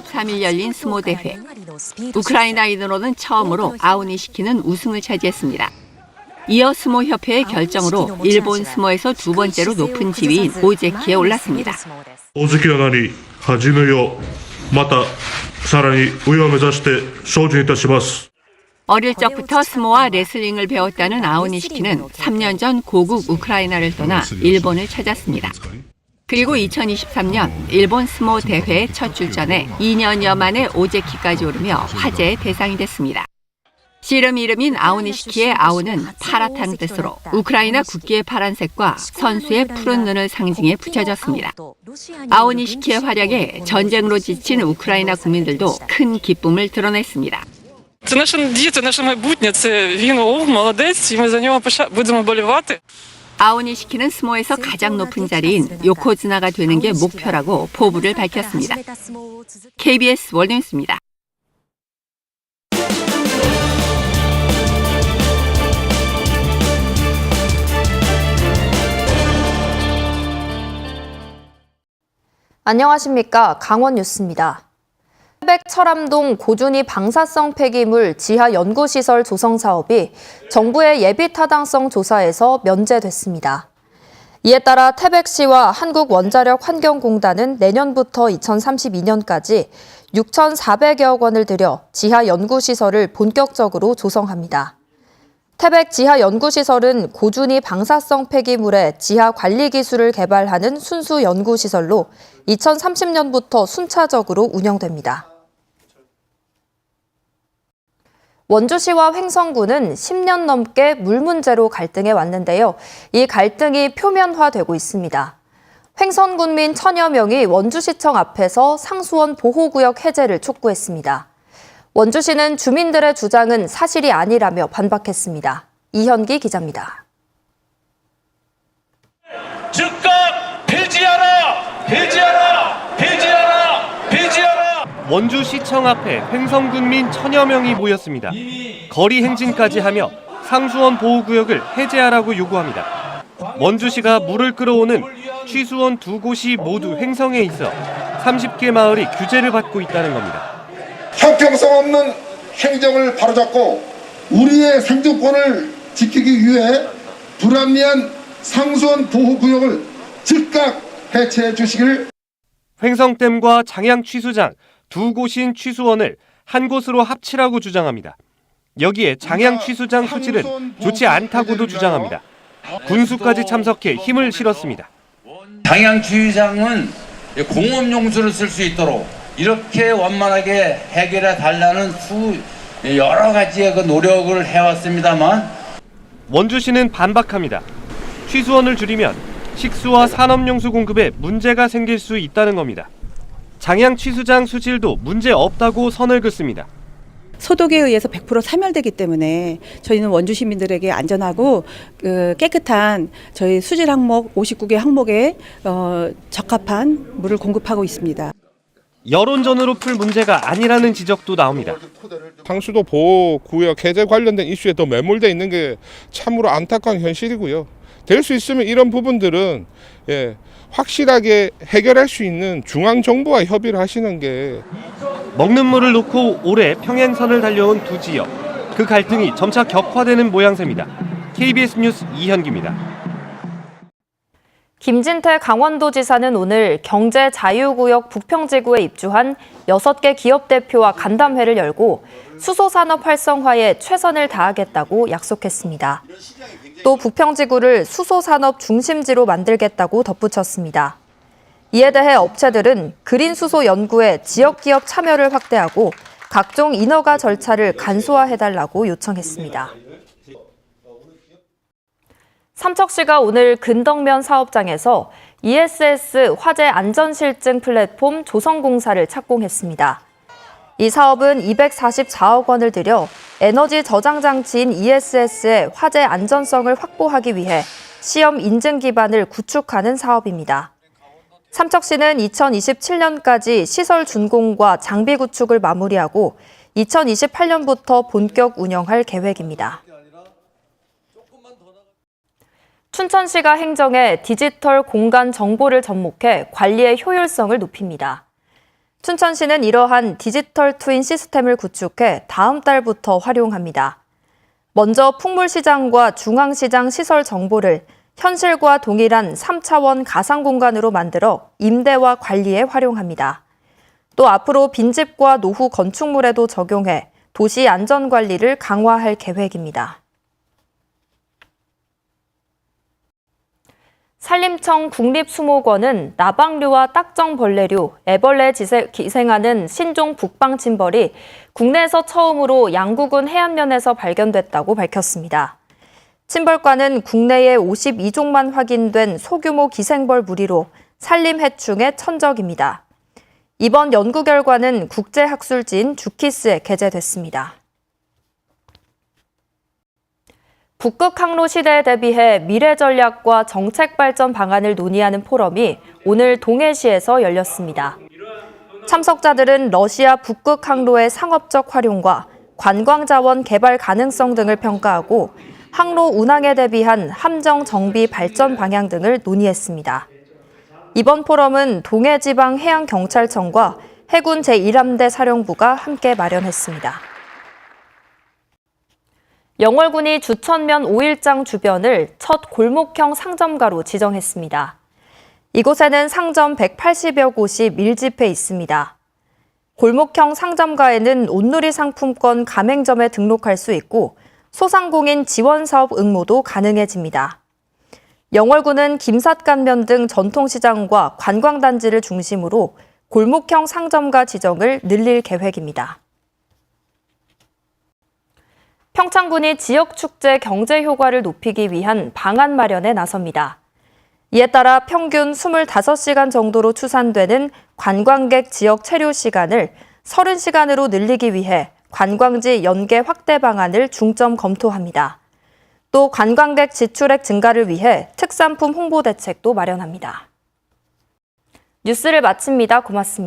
13일 열린 스모 대회. 우크라이나 인으로는 처음으로 아오니 시키는 우승을 차지했습니다. 이어 스모 협회의 결정으로 일본 스모에서 두 번째로 높은 지위인 오제키에 올랐습니다. 오즈키 아나리 하지메요. 마타 사랑이 우여메자시테 쇼진이타시마스. 어릴 적부터 스모와 레슬링을 배웠다는 아오니 시키는 3년 전 고국 우크라이나를 떠나 일본을 찾았습니다. 그리고 2023년 일본 스모 대회에 첫 출전해 2년여 만에 오제키까지 오르며 화제의 대상이 됐습니다. 씨름 이름인 아우니시키의 아우는 파랗다는 뜻으로 우크라이나 국기의 파란색과 선수의 푸른 눈을 상징해 붙여졌습니다. 아우니시키의 활약에 전쟁으로 지친 우크라이나 국민들도 큰 기쁨을 드러냈습니다. Це наші діти, наше майбутнє. Це він о, молодець, і ми за нього пиша- будемо болівати. 아우니시키는 스모에서 가장 높은 자리인 요코즈나가 되는 게 목표라고 포부를 밝혔습니다. KBS 월드뉴스입니다. 안녕하십니까. 강원 뉴스입니다. 태백 철암동 고준위 방사성 폐기물 지하 연구시설 조성 사업이 정부의 예비 타당성 조사에서 면제됐습니다. 이에 따라 태백시와 한국원자력환경공단은 내년부터 2032년까지 6,400여억 원을 들여 지하 연구시설을 본격적으로 조성합니다. 태백 지하 연구시설은 고준위 방사성 폐기물의 지하 관리 기술을 개발하는 순수 연구시설로 2030년부터 순차적으로 운영됩니다. 원주시와 횡성구는 10년 넘게 물 문제로 갈등해 왔는데요. 이 갈등이 표면화되고 있습니다. 횡성군민 천여 명이 원주시청 앞에서 상수원 보호구역 해제를 촉구했습니다. 원주시는 주민들의 주장은 사실이 아니라며 반박했습니다. 이현기 기자입니다. 즉각! 폐지하라! 폐지하라! 원주시청 앞에 횡성군민 천여 명이 모였습니다. 거리 행진까지 하며 상수원 보호구역을 해제하라고 요구합니다. 원주시가 물을 끌어오는 취수원 두 곳이 모두 횡성에 있어 30개 마을이 규제를 받고 있다는 겁니다. 형평성 없는 행정을 바로잡고 우리의 생존권을 지키기 위해 불합리한 상수원 보호구역을 즉각 해체해 주시길 횡성댐과 장양 취수장 두 곳인 취수원을 한 곳으로 합치라고 주장합니다. 여기에 장양 취수장 수질은 좋지 않다고도 주장합니다. 군수까지 참석해 힘을 실었습니다. 장양주의장은 공업 용수를 쓸 수 있도록 이렇게 원만하게 해결해 달라는 수 여러 가지의 그 노력을 해왔습니다만 원주시는 반박합니다. 취수원을 줄이면 식수와 산업용수 공급에 문제가 생길 수 있다는 겁니다. 장양 취수장 수질도 문제 없다고 선을 긋습니다. 소독에 의해서 100% 사멸되기 때문에 저희는 원주 시민들에게 안전하고 그 깨끗한 저희 수질 항목 59개 항목에 어, 적합한 물을 공급하고 있습니다. 여론전으로 풀 문제가 아니라는 지적도 나옵니다. 상수도 보호 구역 해제 관련된 이슈에 더 매몰돼 있는 게 참으로 안타까운 현실이고요. 될 수 있으면 이런 부분들은 예, 확실하게 해결할 수 있는 중앙 정부와 협의를 하시는 게 먹는 물을 놓고 올해 평행선을 달려온 두 지역. 그 갈등이 점차 격화되는 모양새입니다. KBS 뉴스 이현기입니다. 김진태 강원도지사는 오늘 경제자유구역 북평지구에 입주한 6개 기업 대표와 간담회를 열고 수소산업 활성화에 최선을 다하겠다고 약속했습니다. 또 북평지구를 수소산업 중심지로 만들겠다고 덧붙였습니다. 이에 대해 업체들은 그린 수소 연구에 지역 기업 참여를 확대하고 각종 인허가 절차를 간소화해달라고 요청했습니다. 삼척시가 오늘 근덕면 사업장에서 ESS 화재 안전실증 플랫폼 조성공사를 착공했습니다. 이 사업은 244억 원을 들여 에너지 저장 장치인 ESS의 화재 안전성을 확보하기 위해 시험 인증 기반을 구축하는 사업입니다. 삼척시는 2027년까지 시설 준공과 장비 구축을 마무리하고 2028년부터 본격 운영할 계획입니다. 춘천시가 행정에 디지털 공간 정보를 접목해 관리의 효율성을 높입니다. 춘천시는 이러한 디지털 트윈 시스템을 구축해 다음 달부터 활용합니다. 먼저 풍물시장과 중앙시장 시설 정보를 현실과 동일한 3차원 가상 공간으로 만들어 임대와 관리에 활용합니다. 또 앞으로 빈집과 노후 건축물에도 적용해 도시 안전 관리를 강화할 계획입니다. 산림청 국립수목원은 나방류와 딱정벌레류, 애벌레 기생하는 신종 북방침벌이 국내에서 처음으로 양구군 해안면에서 발견됐다고 밝혔습니다. 침벌과는 국내에 52종만 확인된 소규모 기생벌 무리로 산림 해충의 천적입니다. 이번 연구 결과는 국제학술지인 주키스에 게재됐습니다. 북극 항로 시대에 대비해 미래 전략과 정책 발전 방안을 논의하는 포럼이 오늘 동해시에서 열렸습니다. 참석자들은 러시아 북극 항로의 상업적 활용과 관광 자원 개발 가능성 등을 평가하고 항로 운항에 대비한 함정 정비 발전 방향 등을 논의했습니다. 이번 포럼은 동해지방 해양경찰청과 해군 제1함대 사령부가 함께 마련했습니다. 영월군이 주천면 5일장 주변을 첫 골목형 상점가로 지정했습니다. 이곳에는 상점 180여 곳이 밀집해 있습니다. 골목형 상점가에는 온누리 상품권 가맹점에 등록할 수 있고 소상공인 지원 사업 응모도 가능해집니다. 영월군은 김삿간면 등 전통시장과 관광단지를 중심으로 골목형 상점가 지정을 늘릴 계획입니다. 평창군이 지역축제 경제 효과를 높이기 위한 방안 마련에 나섭니다. 이에 따라 평균 25시간 정도로 추산되는 관광객 지역 체류 시간을 30시간으로 늘리기 위해 관광지 연계 확대 방안을 중점 검토합니다. 또 관광객 지출액 증가를 위해 특산품 홍보 대책도 마련합니다. 뉴스를 마칩니다. 고맙습니다.